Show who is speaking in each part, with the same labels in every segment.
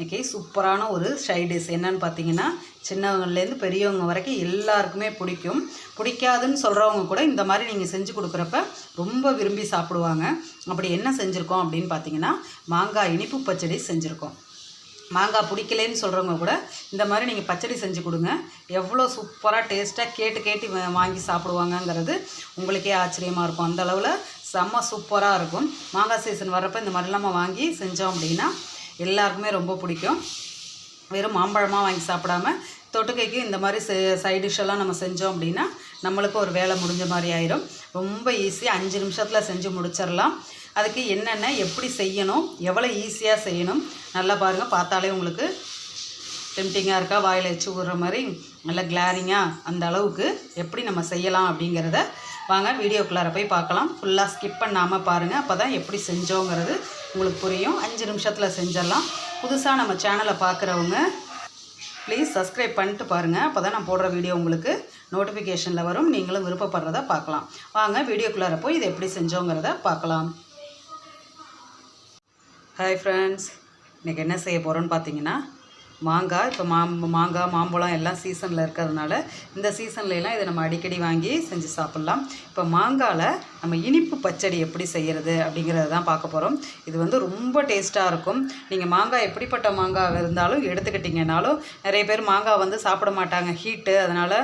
Speaker 1: இன்றைக்கி சூப்பரான ஒரு சைடிஷ் என்னன்னு பார்த்தீங்கன்னா சின்னவங்கள்லேருந்து பெரியவங்க வரைக்கும் எல்லாருக்குமே பிடிக்கும். பிடிக்காதுன்னு சொல்கிறவங்க கூட இந்த மாதிரி நீங்கள் செஞ்சு கொடுக்குறப்ப ரொம்ப விரும்பி சாப்பிடுவாங்க. அப்படி என்ன செஞ்சுருக்கோம் அப்படின்னு பார்த்தீங்கன்னா மாங்காய் இனிப்பு பச்சடி செஞ்சுருக்கோம். மாங்காய் பிடிக்கலேன்னு சொல்கிறவங்க கூட இந்த மாதிரி நீங்கள் பச்சடி செஞ்சு கொடுங்க. எவ்வளோ சூப்பராக டேஸ்ட்டாக கேட்டு கேட்டு வாங்கி சாப்பிடுவாங்கங்கிறது உங்களுக்கே ஆச்சரியமாக இருக்கும். அந்த அளவில் செம்ம சூப்பராக இருக்கும். மாங்காய் சீசன் வர்றப்போ இந்த மாதிரிலாம் நம்ம வாங்கி செஞ்சோம் அப்படின்னா எல்லாருக்குமே ரொம்ப பிடிக்கும். வெறும் மாம்பழமாக வாங்கி சாப்பிடாம தொட்டுக்கைக்கு இந்த மாதிரி சைட் டிஷ்ஷெல்லாம் நம்ம செஞ்சோம் அப்படின்னா நம்மளுக்கு ஒரு வேலை முடிஞ்ச மாதிரி ஆயிரும். ரொம்ப ஈஸியாக அஞ்சு நிமிஷத்தில் செஞ்சு முடிச்சிடலாம். அதுக்கு என்னென்ன எப்படி செய்யணும் எவ்வளோ ஈஸியாக செய்யணும் நல்லா பாருங்கள் பார்த்தாலே உங்களுக்கு டெம்டிங்காக இருக்கா வாயில் வச்சு விடுற மாதிரி நல்ல கிளாரிங்காக அந்த அளவுக்கு எப்படி நம்ம செய்யலாம் அப்படிங்கிறத வாங்க வீடியோக்குள்ளார போய் பார்க்கலாம். ஃபுல்லாக ஸ்கிப் பண்ணாமல் பாருங்கள் அப்போ தான் எப்படி செஞ்சோங்கிறது உங்களுக்கு புரியும். அஞ்சு நிமிஷத்தில் செஞ்சிடலாம். புதுசாக நம்ம சேனலை பார்க்குறவங்க ப்ளீஸ் சப்ஸ்கிரைப் பண்ணிட்டு பாருங்கள் அப்போ தான் நான் போடுற வீடியோ உங்களுக்கு நோட்டிஃபிகேஷனில் வரும். நீங்களும் விருப்பப்படுறத பார்க்கலாம். வாங்க வீடியோக்குள்ளார போய் இதை எப்படி செஞ்சோங்கிறத பார்க்கலாம். ஹாய் ஃப்ரெண்ட்ஸ் இன்றைக்கி என்ன செய்ய போகிறோன்னு பார்த்தீங்கன்னா மாங்காய் இப்போ மா மாங்காய் மாம்பழம் எல்லாம் சீசனில் இருக்கிறதுனால இந்த சீசன்லலாம் இதை நம்ம அடிக்கடி வாங்கி செஞ்சு சாப்பிட்லாம். இப்போ மாங்காயில் நம்ம இனிப்பு பச்சடி எப்படி செய்கிறது அப்படிங்கிறத தான் பார்க்க போகிறோம் இது வந்து ரொம்ப டேஸ்ட்டாக இருக்கும். நீங்கள் மாங்காய் எப்படிப்பட்ட மாங்காய் இருந்தாலும் எடுத்துக்கிட்டிங்கனாலும் நிறைய பேர் மாங்காய் வந்து சாப்பிட மாட்டாங்க. ஹீட்டு அதனால்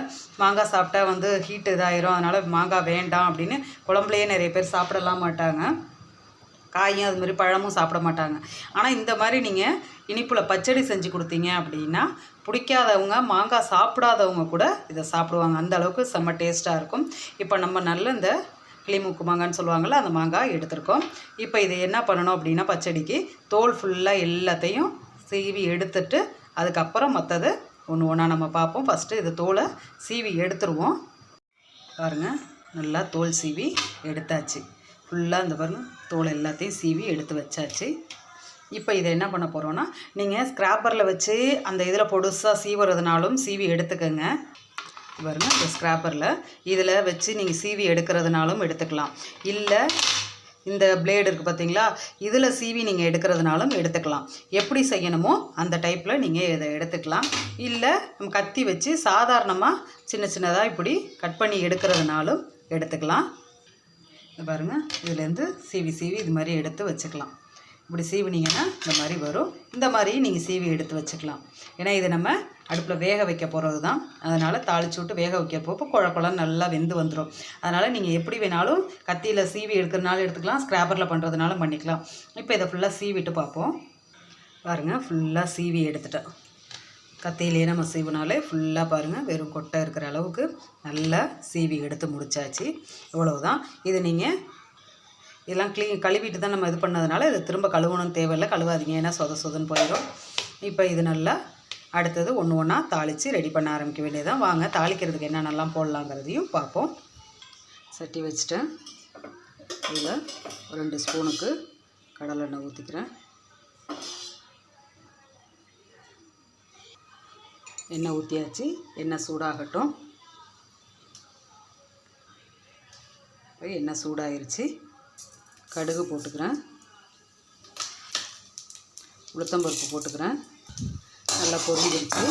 Speaker 1: மாங்காய் சாப்பிட்டா வந்து ஹீட்டு இதாயிரும். அதனால் மாங்காய் வேண்டாம் அப்படின்னு குழம்புலையே நிறைய பேர் சாப்பிடலாம் மாட்டாங்க. காயும் அது மாதிரி பழமும் சாப்பிட மாட்டாங்க. ஆனால் இந்த மாதிரி நீங்கள் இனிப்பில் பச்சடி செஞ்சு கொடுத்தீங்க அப்படின்னா பிடிக்காதவங்க மாங்காய் சாப்பிடாதவங்க கூட இதை சாப்பிடுவாங்க. அந்த அளவுக்கு செம்ம டேஸ்ட்டாக இருக்கும். இப்போ நம்ம நல்ல இந்த கிளிமுக்கு மாங்கான்னு சொல்லுவாங்கள்ல அந்த மாங்காய் எடுத்திருக்கோம். இப்போ இதை என்ன பண்ணணும் அப்படின்னா பச்சடிக்கு தோல் ஃபுல்லாக எல்லாத்தையும் சீவி எடுத்துட்டு அதுக்கப்புறம் மற்றது ஒன்று ஒன்றா நம்ம பார்ப்போம். ஃபஸ்ட்டு இது தோலை சீவி எடுத்துருவோம். பாருங்கள் நல்லா தோல் சீவி எடுத்தாச்சு. ஃபுல்லாக இந்த பாருங்க தோல் எல்லாத்தையும் சீவி எடுத்து வச்சாச்சு. இப்போ இதை என்ன பண்ண போகிறோன்னா நீங்கள் ஸ்க்ராப்பரில் வச்சு அந்த இதில் பொடுசாக சீவுறதுனாலும் சீவி எடுத்துக்கோங்க. பாருங்க இந்த ஸ்க்ராப்பரில் இதில் வச்சு நீங்கள் சீவி எடுக்கிறதுனாலும் எடுத்துக்கலாம். இல்லை இந்த பிளேடு இருக்குது பார்த்தீங்களா இதில் சீவி நீங்கள் எடுக்கிறதுனாலும் எடுத்துக்கலாம். எப்படி செய்யணுமோ அந்த டைப்பில் நீங்கள் இதை எடுத்துக்கலாம். இல்லை நம்ம கத்தி வச்சு சாதாரணமாக சின்ன சின்னதாக இப்படி கட் பண்ணி எடுக்கிறதுனாலும் எடுத்துக்கலாம். பாருங்கள் இதுலேருந்து சீவி சீவி இது மாதிரி எடுத்து வச்சுக்கலாம். இப்படி சீவினீங்கன்னா இந்த மாதிரி வரும். இந்த மாதிரி நீங்கள் சீவி எடுத்து வச்சுக்கலாம். ஏன்னா இது நம்ம அடுப்பில் வேக வைக்க போகிறது தான் அதனால் தாளிச்சு விட்டு வேக வைக்கிறப்போ குழ குழன்னு நல்லா வெந்து வந்துடும் அதனால் நீங்கள் எப்படி வேணாலும் கத்தியில் சீவி எடுக்கிறனாலும் எடுத்துக்கலாம். ஸ்க்ராப்பரில் பண்ணுறதுனாலும் பண்ணிக்கலாம். இப்போ இதை ஃபுல்லாக சீவிட்டு பார்ப்போம். பாருங்கள் ஃபுல்லாக சீவி எடுத்துட்டேன். கத்தியிலே நம்ம சீவினாலே ஃபுல்லாக பாருங்கள் வெறும் கொட்டை இருக்கிற அளவுக்கு நல்லா சீவி எடுத்து முடிச்சாச்சு. இவ்வளவுதான். இது நீங்கள் இதெல்லாம் க்ளீன் கழுவிட்டு தான் நம்ம இது பண்ணதுனால இது திரும்ப கழுவணும் தேவையில்லை. கழுவாதீங்க ஏன்னா சொத சொதன்னு போயிடும். இப்போ இது நல்லா அடுத்தது ஒன்று ஒன்றா தாளித்து ரெடி பண்ண ஆரம்பிக்க வேண்டியதான் வாங்க தாளிக்கிறதுக்கு என்னென்னலாம் போடலாங்கிறதையும் பார்ப்போம். சட்டி வச்சுட்டேன். இதில் ரெண்டு ஸ்பூனுக்கு கடலெண்ணெய் ஊற்றிக்கிறேன் எண்ணெய் ஊற்றியாச்சு எண்ணெய் சூடாகட்டும். இப்போ எண்ணெய் சூடாயிருச்சு. கடுகு போட்டுக்கிறேன். உளுத்தம்பருப்பு போட்டுக்கிறேன். நல்லா பொரிஞ்சிருச்சு.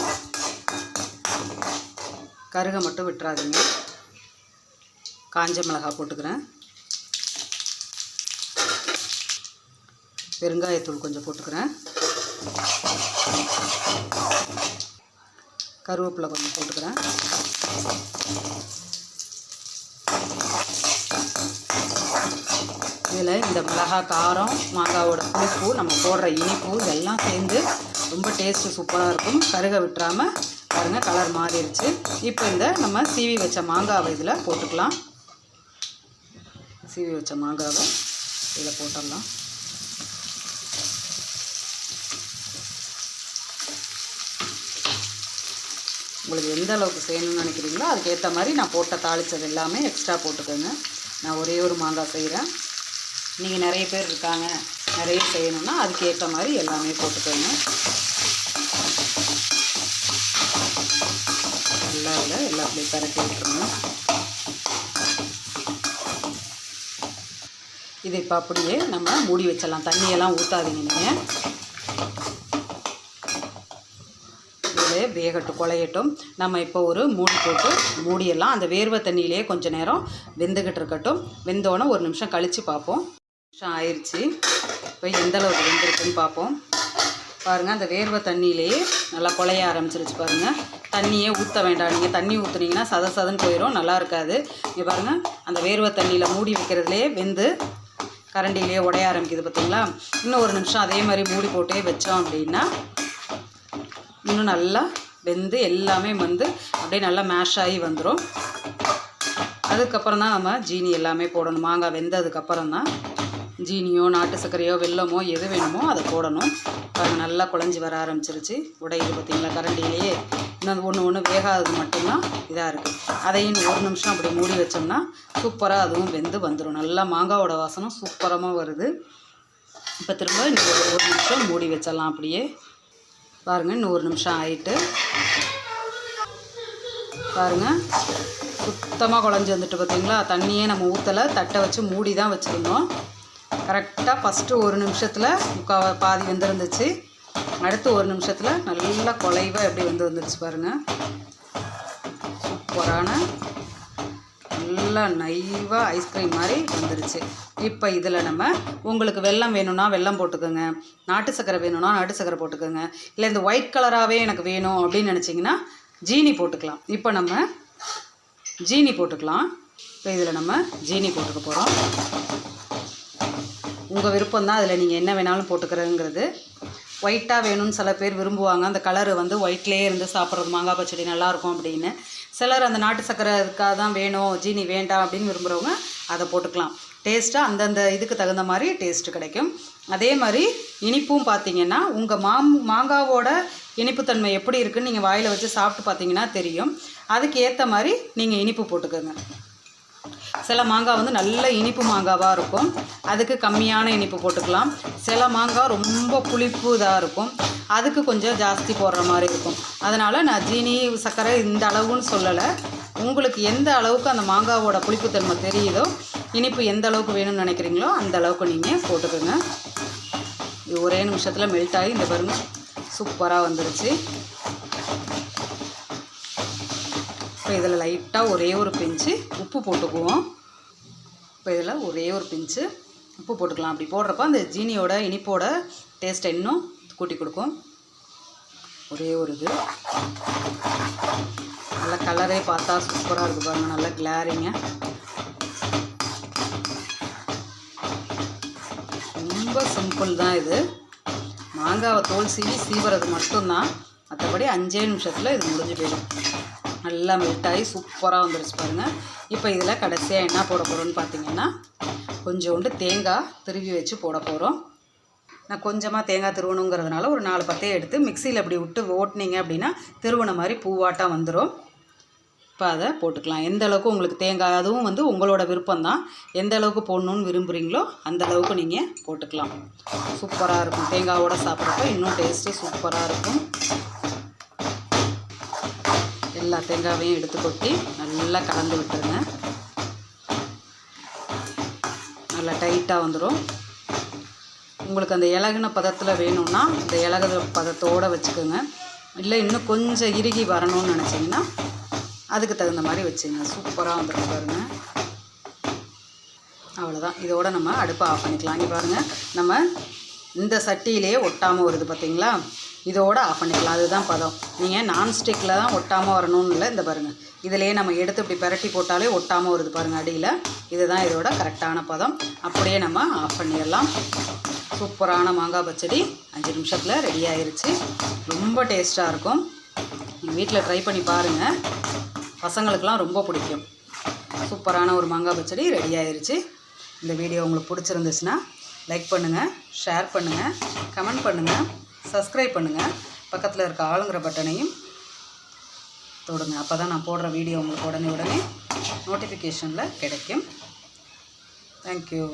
Speaker 1: கருகை மட்டும் விட்டுறாதீங்க. காஞ்ச மிளகாய் போட்டுக்கிறேன். பெருங்காயத்தூள் கொஞ்சம் போட்டுக்கிறேன். கருவேப்பிலை கொஞ்சம் போட்டுக்கிறேன். இதில் இந்த மிளகாய் காரம் மாங்காவோட புளிப்பு நம்ம போடுற இனிப்பு இதெல்லாம் சேர்ந்து ரொம்ப டேஸ்ட்டு சூப்பராக இருக்கும். கருக விட்டுறாமல் பாருங்கள் கலர் மாறிடுச்சு. இப்போ இந்த நம்ம சீவி வச்ச மாங்காவை இதில் போட்டுக்கலாம். சீவி வச்ச மாங்காவை இதில் போட்டுடலாம். உங்களுக்கு எந்த அளவுக்கு செய்யணும்னு நினைக்கிறீங்களோ அதுக்கேற்ற மாதிரி நான் போட்ட தாளித்தது எல்லாமே எக்ஸ்ட்ரா போட்டுக்கோங்க. நான் ஒரே ஒரு மாங்காய் செய்கிறேன் நீங்கள் நிறைய பேர் இருக்காங்க நிறைய செய்யணும்னா அதுக்கேற்ற மாதிரி எல்லாமே போட்டுக்கோங்க. நல்லா இல்லை எல்லா பரட்டி விட்டுருங்க. இது இப்போ அப்படியே நம்ம மூடி வச்சிடலாம். தண்ணியெல்லாம் ஊற்றாதீங்க நீங்கள் அது வேகட்டும் குழையட்டும். நம்ம இப்போ ஒரு மூடி போட்டு மூடிடலாம். அந்த வேர்வை தண்ணியிலே கொஞ்சம் நேரம் வெந்துக்கிட்டு இருக்கட்டும். வெந்தோடனே ஒரு நிமிஷம் கழித்து பார்ப்போம். நிமிஷம் ஆயிடுச்சு இப்போ எந்த அளவுக்கு வெந்திருக்குன்னு பார்ப்போம். பாருங்கள் அந்த வேர்வை தண்ணியிலேயே நல்லா குழைய ஆரம்பிச்சிருச்சு பாருங்கள் தண்ணியே ஊற்ற வேண்டாம். நீங்கள் தண்ணி ஊற்றுனீங்கன்னா சத சதன்னு போயிடும் நல்லா இருக்காது. இங்கே பாருங்கள் அந்த வேர்வை தண்ணியில் மூடி வைக்கிறதுலே வெந்து கரண்டிலேயே உடைய ஆரம்பிக்குது பார்த்தீங்களா இன்னும் ஒரு நிமிஷம் அதே மாதிரி மூடி போட்டே வச்சோம் அப்படின்னா இன்னும் நல்லா வெந்து எல்லாமே வந்து அப்படியே நல்லா மேஷ் ஆகி வந்துடும் அதுக்கப்புறம் தான் நம்ம ஜீனி எல்லாமே போடணும். மாங்காய் வெந்ததுக்கப்புறம் தான் ஜீனியோ நாட்டு சர்க்கரையோ வெல்லமோ எது வேணுமோ அதை போடணும். பாருங்க நல்லா குழஞ்சி வர ஆரம்பிச்சிருச்சு. உடையுது பார்த்தீங்களா? கரண்டிலேயே இன்னும் ஒன்று ஒன்று வேகாதது மட்டும்தான் இதாக இருக்குது அதையும் ஒரு நிமிஷம் அப்படி மூடி வச்சோம்னா சூப்பராக அதுவும் வெந்து வந்துடும் நல்லா மாங்காவோட வாசனம் சூப்பரமாக வருது. இப்போ திரும்ப இன்னும் ஒரு ஒரு நிமிஷம் மூடி வச்சிடலாம் அப்படியே. பாருங்கள் இன்னும் ஒரு நிமிஷம் ஆயிட்டு. பாருங்கள் சுத்தமாக குழஞ்சி வந்துட்டு பார்த்தீங்களா தண்ணியே நம்ம ஊற்றலை தட்டை வச்சு மூடி தான் வச்சுருந்தோம். கரெக்டாக ஃபஸ்ட்டு ஒரு நிமிஷத்தில் முக்கா பாதி வெந்திருந்துச்சு. அடுத்து ஒரு நிமிஷத்தில் நல்லா குலைவாக எப்படி வந்து வந்துருச்சு பாருங்கள் சூப்பரான நல்லா நைவாக ஐஸ்கிரீம் மாதிரி வந்துருச்சு. இப்போ இதில் நம்ம உங்களுக்கு வெல்லம் வேணும்னா வெல்லம் போட்டுக்கோங்க. நாட்டு சக்கரை வேணும்னா நாட்டு சக்கரை போட்டுக்கோங்க. இல்லை இந்த ஒயிட் கலராகவே எனக்கு வேணும் அப்படின்னு நினச்சிங்கன்னா ஜீனி போட்டுக்கலாம். இப்போ நம்ம ஜீனி போட்டுக்கலாம். இப்போ இதில் நம்ம ஜீனி போட்டுக்க போகிறோம் உங்கள் விருப்பம் தான் அதில் நீங்கள் என்ன வேணாலும் போட்டுக்கிறதுங்கிறது ஒயிட்டாக வேணும்னு சில பேர் விரும்புவாங்க. அந்த கலரு வந்து ஒயிட்லேயே இருந்து சாப்பிட்றது மாங்காய் பச்சடி நல்லாயிருக்கும் அப்படின்னு. சிலர் அந்த நாட்டு சக்கரை இதுக்காக தான் வேணும் ஜீனி வேண்டாம் அப்படின்னு விரும்புகிறவங்க அதை போட்டுக்கலாம். டேஸ்ட்டாக அந்தந்த இதுக்கு தகுந்த மாதிரி டேஸ்ட்டு கிடைக்கும். அதே மாதிரி இனிப்பும் பார்த்தீங்கன்னா உங்கள் மாம் மாங்காவோட இனிப்புத்தன்மை எப்படி இருக்குன்னு நீங்கள் வாயில் வச்சு சாப்பிட்டு பார்த்தீங்கன்னா தெரியும். அதுக்கு ஏற்ற மாதிரி நீங்கள் இனிப்பு போட்டுக்கோங்க. சில மாங்காய் வந்து நல்ல இனிப்பு மாங்காவாக இருக்கும். அதுக்கு கம்மியான இனிப்பு போட்டுக்கலாம். சில மாங்காய் ரொம்ப புளிப்பு இதாக இருக்கும். அதுக்கு கொஞ்சம் ஜாஸ்தி போடுற மாதிரி இருக்கும். அதனால் நான் ஜீனி சர்க்கரை இந்த அளவுன்னு சொல்லலை. உங்களுக்கு எந்த அளவுக்கு அந்த மாங்காவோட புளிப்புத்தன்மை தெரியுதோ இனிப்பு எந்த அளவுக்கு வேணும்னு நினைக்கிறீங்களோ அந்த அளவுக்கு நீங்கள் போட்டுக்கோங்க. இது ஒரே நிமிஷத்தில் மெல்ட் ஆகி இந்த பாருங்க சூப்பராக வந்துருச்சு. இப்போ இதில் லைட்டாக ஒரே ஒரு பிஞ்சு உப்பு போட்டுக்குவோம். இப்போ இதில் ஒரே ஒரு பிஞ்சு உப்பு போட்டுக்கலாம். அப்படி போடுறப்ப அந்த ஜீனியோட இனிப்போட டேஸ்ட்டை இன்னும் கூட்டி கொடுக்கும். ஒரே ஒரு இது. நல்லா கலரே பார்த்தா சூப்பராக இருக்குது பாருங்கள் நல்லா கிளாரிங்க ரொம்ப சிம்பிள் தான் இது. மாங்காவை தோல் சீவி சீவுறது மட்டும்தான். மற்றபடி அஞ்சே நிமிஷத்தில் இது முடிஞ்சு போயிடும். நல்லா மெல்ட்டாகி சூப்பராக வந்துருச்சு பாருங்கள் இப்போ இதில் கடைசியாக என்ன போட போகிறோன்னு பார்த்தீங்கன்னா கொஞ்சோண்டு தேங்காய் திருவி வச்சு போட போகிறோம் நான் கொஞ்சமாக தேங்காய் திருவணுங்கிறதுனால ஒரு நாலு பத்தையை எடுத்து மிக்சியில் அப்படி விட்டு ஓட்டினீங்க அப்படின்னா திருவண மாதிரி பூவாட்டம் வந்துடும் இப்போ அதை போட்டுக்கலாம். எந்த அளவுக்கு உங்களுக்கு தேங்காய் அதுவும் வந்து உங்களோட விருப்பம்தான். எந்த அளவுக்கு போடணுன்னு விரும்புகிறீங்களோ அந்த அளவுக்கு நீங்கள் போட்டுக்கலாம். சூப்பராக இருக்கும். தேங்காவோட சாப்பிட்றப்ப இன்னும் டேஸ்ட்டு சூப்பராக இருக்கும். எல்லா தேங்காயையும் எடுத்து கொட்டி நல்லா கலந்து விட்டுருங்க. நல்லா டைட்டாக வந்துடும் உங்களுக்கு அந்த இலகுன பதத்தில் வேணும்னா இந்த இலகு பதத்தோடு வச்சுக்கோங்க. இல்லை இன்னும் கொஞ்சம் இறுகி வரணும்னு நினச்சிங்கன்னா அதுக்கு தகுந்த மாதிரி வச்சுங்க. சூப்பராக வந்துடும் பாருங்கள் அவ்வளோதான் இதோட நம்ம அடுப்பை ஆஃப் பண்ணிக்கலாம் இங்கே பாருங்கள் நம்ம இந்த சட்டியிலே ஒட்டாமல் வருது பார்த்தீங்களா இதோட ஆஃப் பண்ணிக்கலாம். அதுதான் பதம். நீங்கள் நான்ஸ்டிக்கில் தான் ஒட்டாமல் வரணும்னு இல்லை இந்த பாருங்கள் இதிலேயே நம்ம எடுத்து இப்படி பரட்டி போட்டாலே ஒட்டாமல் வருது பாருங்கள் அடியில். இதுதான் இதோட கரெக்டான பதம். அப்படியே நம்ம ஆஃப் பண்ணிடலாம். சூப்பரான மாங்காய் பச்சடி. அஞ்சு நிமிஷத்தில் ரெடி ஆயிடுச்சு ரொம்ப டேஸ்ட்டாக இருக்கும். நீங்கள் வீட்டில் ட்ரை பண்ணி பாருங்கள் பசங்களுக்கெலாம் ரொம்ப பிடிக்கும். சூப்பரான ஒரு மாங்காய் பச்சடி ரெடி ஆயிடுச்சு இந்த வீடியோ உங்களுக்கு பிடிச்சிருந்துச்சுன்னா லைக் பண்ணுங்கள் ஷேர் பண்ணுங்கள் கமெண்ட் பண்ணுங்கள் சப்ஸ்கிரைப் பண்ணுங்கள் பக்கத்தில் இருக்க ஆளுங்கிற பட்டனையும் தொடுங்க. அப்போ தான் நான் போடுற வீடியோ உங்களுக்கு உடனே உடனே நோட்டிஃபிகேஷனில் கிடைக்கும். தேங்க்யூ